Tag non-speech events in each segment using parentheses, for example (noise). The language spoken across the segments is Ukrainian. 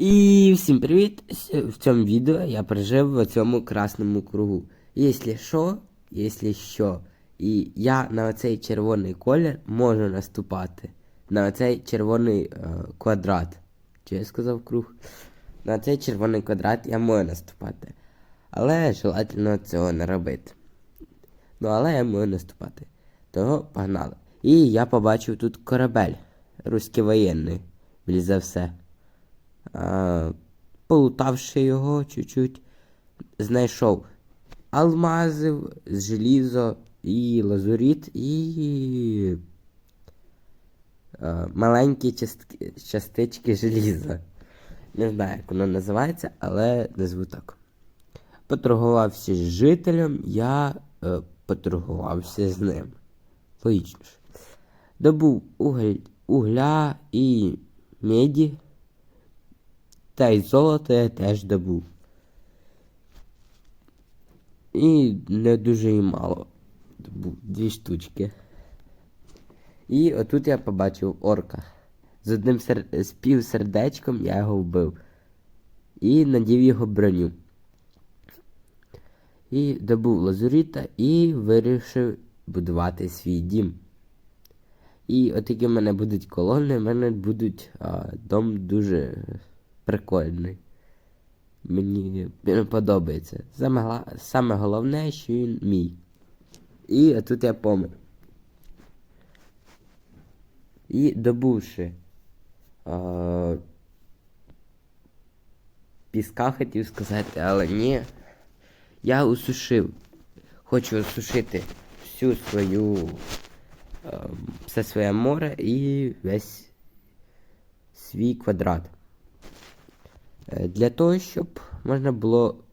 І всім привіт! В цьому відео я прожив в цьому красному кругу. Якщо що, якщо що, і я на оцей червоний колір можу наступати. На оцей червоний е, квадрат. Чи я сказав круг? На цей червоний квадрат я можу наступати. Але желательно цього не робити. Ну, але я можу наступати. Того погнали. І я побачив тут корабель. Руський воєнний, більш за все. А, полутавши його чуть-чуть, знайшов алмази, желізо і лазуріт, і маленькі частки, частички желіза. Не знаю, як воно називається, але назву так. Поторгувався з жителем, я е, поторгувався з ним. Логічно. Добув уголь, угля і меді. Та й золото я теж добув. І не дуже і мало. Добув дві штучки. І отут я побачив орка. З одним сер... з півсердечком я його вбив. І надів його броню. І добув лазуріта і вирішив будувати свій дім. І от які в мене будуть колони, в мене будуть а, дом дуже прикольний. Мені він подобається. Саме, саме головне, що він мій. І тут я помер. І добувши а, піска хотів сказати, але ні. Я усушив. Хочу осушити всю свою е, все своє море і весь свій квадрат. Е, Для того, щоб можна було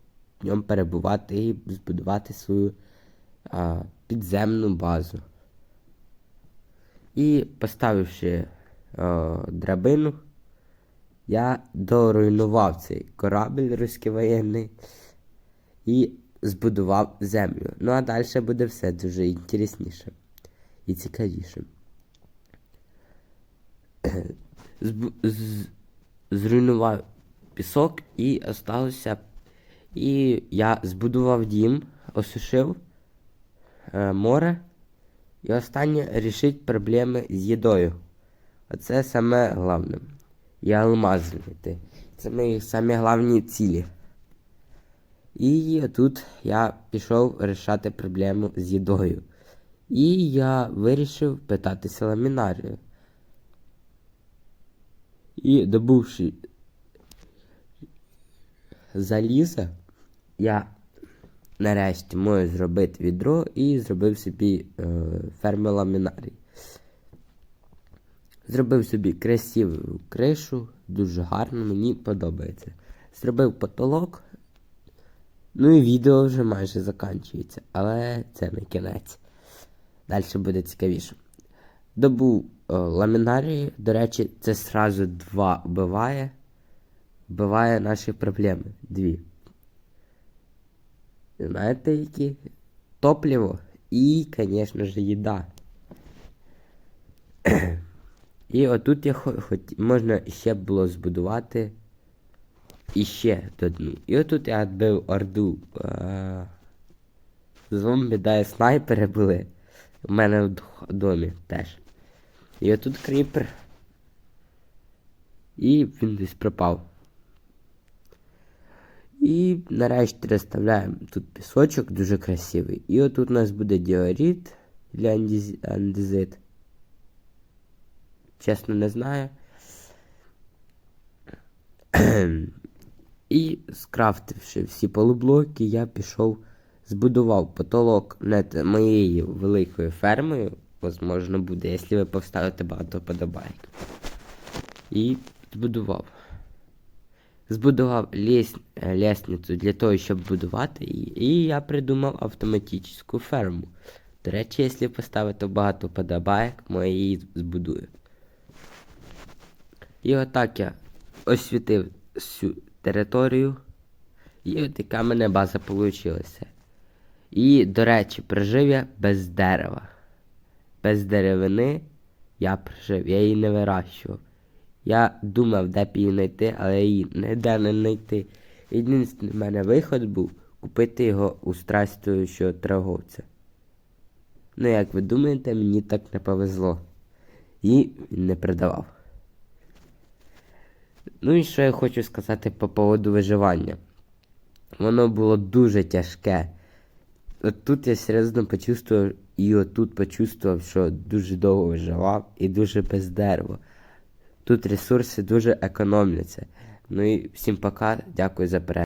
в ньому перебувати і збудувати свою а, підземну базу. І поставивши а, драбину, я доруйнував цей корабль руський воєнний і збудував землю. Ну а далі буде все дуже інтересніше і цікавіше. З... Зруйнував пісок і осталося. І я збудував дім, осушив е, море. І останнє рішить проблеми з їдою. Оце саме головне. І алмаз знайти. Це мої самі головні цілі. І тут я пішов вирішати проблему з їдою. І я вирішив питатися ламінарію. І добувши заліза, я нарешті можу зробити відро і зробив собі е, ферму ламінарій. Зробив собі красиву кришу, дуже гарно, мені подобається. Зробив потолок. Ну і відео вже майже закінчується, але це не кінець. Далі буде цікавіше. Добув е, ламінарії, до речі, це сразу два вбиває. Вбиває наші проблеми. Дві. Знаєте які? Топливо і, звісно ж, їда. (clears throat) І отут я хо- хот... можна ще було збудувати іще одну. І отут я відбив орду. А... Зомбі, да, і снайпери були. У мене в домі теж. І отут кріпер. І він десь пропав. І нарешті розставляємо тут пісочок дуже красивий. І отут у нас буде діоріт для андезит. Чесно не знаю. І скрафтивши всі полублоки, я пішов, збудував потолок над моєю великою фермою. Возможно, буде, якщо ви поставите багато подобайок. І збудував. Збудував е, лісницю для того, щоб будувати її. І я придумав автоматичну ферму. До речі, якщо поставити багато подобайок, ми її збудую. І отак я освітив всю територію. І от в мене база вийшла. І, до речі, прожив я без дерева. Без деревини я прожив, я її не вирощував. Я думав, де б її знайти, але її ніде не знайти. Єдиний в мене виход був купити його у страстуючого торговця. Ну, як ви думаєте, мені так не повезло. І не продавав. Ну і що я хочу сказати по поводу виживання. Воно було дуже тяжке. От тут я серйозно почувствував і отут почувствував, що дуже довго виживав і дуже без дерева. Тут ресурси дуже економляться. Ну і всім пока, дякую за перегляд.